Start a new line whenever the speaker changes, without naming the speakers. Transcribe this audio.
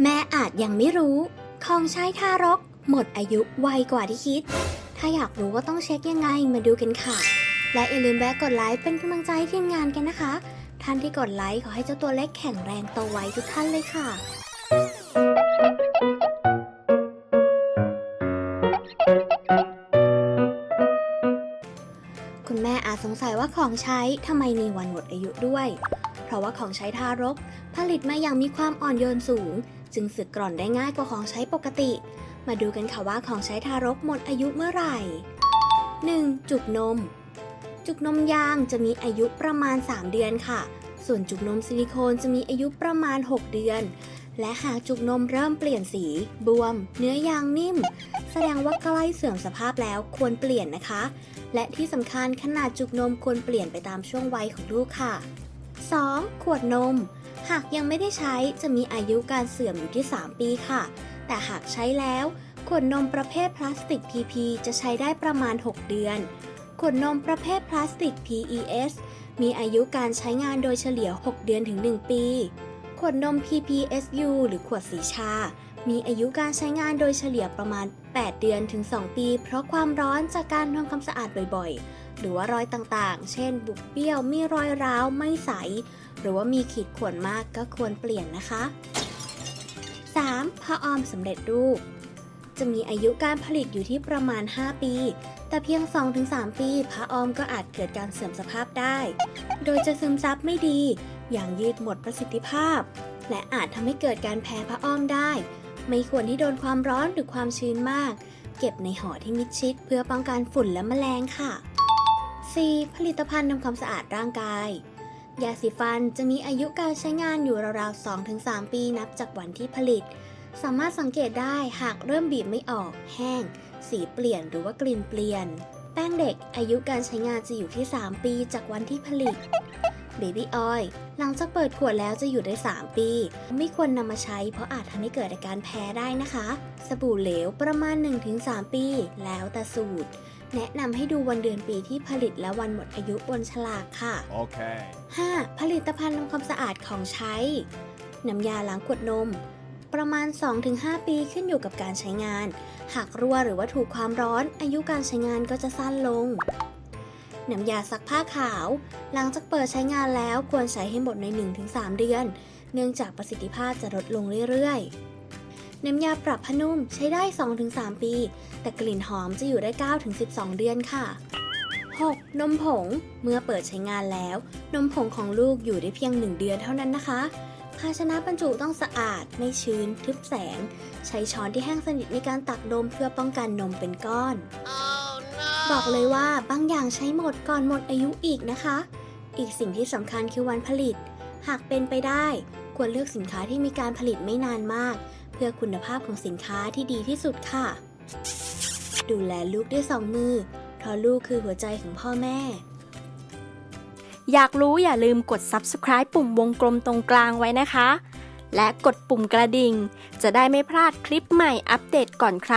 แม่อาจยังไม่รู้ ของใช้ทารก หมดอายุไวกว่าที่คิด ถ้าอยากรู้ว่าต้องเช็คยังไงมาดูกันค่ะ และอย่าลืมแวะกดไลค์เป็นกำลังใจให้ทีมงานกันนะคะ ท่านที่กดไลค์ขอให้เจ้าตัวเล็กแข็งแรงโตไวทุกท่านเลยค่ะ คุณแม่อาจสงสัยว่าของใช้ทำไมมีวันหมดอายุด้วย เพราะว่าของใช้ทารก ผลิตมาอย่างมีความอ่อนโยนสูง จึงสึกกร่อนได้ง่ายกว่าของใช้ปกติ มาดูกันค่ะว่าของใช้ทารกหมดอายุเมื่อไหร่ 1. จุกนม จุกนมยางจะมีอายุประมาณ 3 เดือนค่ะ ส่วนจุกนมซิลิโคนจะมีอายุประมาณ 6 เดือน และหากจุกนมเริ่มเปลี่ยนสี บวม เนื้อยางนิ่ม แสดงว่าใกล้เสื่อมสภาพแล้วควรเปลี่ยนนะคะ และที่สำคัญขนาดจุกนมควรเปลี่ยนไปตามช่วงวัยของลูกค่ะ 2. ขวดนม หากยังไม่ได้ใช้จะมีอายุการเสื่อมอยู่ที่ 3 ปีค่ะ แต่หากใช้แล้ว ขวดนมประเภทพลาสติก PP จะใช้ได้ประมาณ 6 เดือน ขวดนมประเภทพลาสติก PES มีอายุการใช้งานโดยเฉลี่ย 6 เดือนถึง 1 ปี ขวดนม PPSU หรือขวดสีชา มีอายุการใช้งานโดยเฉลี่ยประมาณ 8 เดือนถึง 2 ปี เพราะความร้อนจากการทำความสะอาดบ่อยๆ หรือว่ารอยต่างๆ เช่น บุบเบี้ยวมีรอยร้าวไม่ใส หรือว่ามีขีดข่วนมากก็ควรเปลี่ยนนะคะ 3. ผ้าอ้อมสำเร็จรูป จะมีอายุการผลิตอยู่ที่ประมาณ 5 ปี แต่เพียง 2-3 ปีผ้าอ้อมก็อาจเกิดการเสื่อมสภาพได้ โดยจะซึมซับไม่ดี อย่างยืดหมดประสิทธิภาพ และอาจทำให้เกิดการแพ้ผ้าอ้อมได้ ไม่ควรที่โดนความร้อนหรือความชื้นมาก เก็บในห่อที่มิดชิด เพื่อป้องกันฝุ่นและแมลงค่ะ 4. ผลิตภัณฑ์ทำความสะอาดร่างกาย ยาสีฟันจะมีอายุการใช้งานอยู่ราวๆ 2-3 ปีนับจากวันที่ผลิต สามารถสังเกตได้หากเริ่มบีบไม่ออก แห้ง สีเปลี่ยนหรือว่ากลิ่นเปลี่ยน แป้งเด็กอายุการใช้งานจะอยู่ที่ 3 ปีจากวันที่ผลิต Baby Oil หลังจากเปิดขวดแล้วจะอยู่ได้ 3 ปี ไม่ควรนำมาใช้เพราะอาจทำให้เกิดอาการแพ้ได้นะคะ สบู่เหลวประมาณ 1-3 ปี แล้วแต่สูตร แนะนำให้ดูวันเดือนปีที่ผลิตและวันหมดอายุบนฉลากค่ะ
Okay.
5. ผลิตภัณฑ์ทำความสะอาดของใช้ น้ำยาล้างขวดนม ประมาณ 2-5 ปีขึ้นอยู่กับการใช้งาน หากรั่วหรือว่าถูกความร้อน อายุการใช้งานก็จะสั้นลง น้ำยาซักผ้าขาว หลังจากเปิดใช้งานแล้วควรใช้ให้หมดใน 1-3 เดือน เนื่องจากประสิทธิภาพจะลดลงเรื่อยๆ น้ำยาปรับผ้านุ่มใช้ได้ 2-3 ปี แต่กลิ่นหอมจะอยู่ได้ 9-12 เดือนค่ะ 6. นมผง เมื่อเปิดใช้งานแล้ว นมผงของลูกอยู่ได้เพียง 1 เดือนเท่านั้นนะคะ ภาชนะบรรจุต้องสะอาด ไม่ชื้น ทึบแสง ใช้ช้อนที่แห้งสนิทในการตักนมเพื่อป้องกันนมเป็นก้อนบอกเลยว่าบางอย่างใช้หมดก่อนหมดอายุอีกนะคะ อีกสิ่งที่สำคัญคือวันผลิต หากเป็นไปได้ ควรเลือกสินค้าที่มีการผลิตไม่นานมาก เพื่อคุณภาพของสินค้าที่ดีที่สุดค่ะ ดูแลลูกด้วยสองมือ เพราะลูกคือหัวใจของพ่อแม่
อยากรู้อย่าลืมกด subscribe ปุ่มวงกลมตรงกลางไว้นะคะ และกดปุ่มกระดิ่ง จะได้ไม่พลาดคลิปใหม่อัปเดตก่อนใคร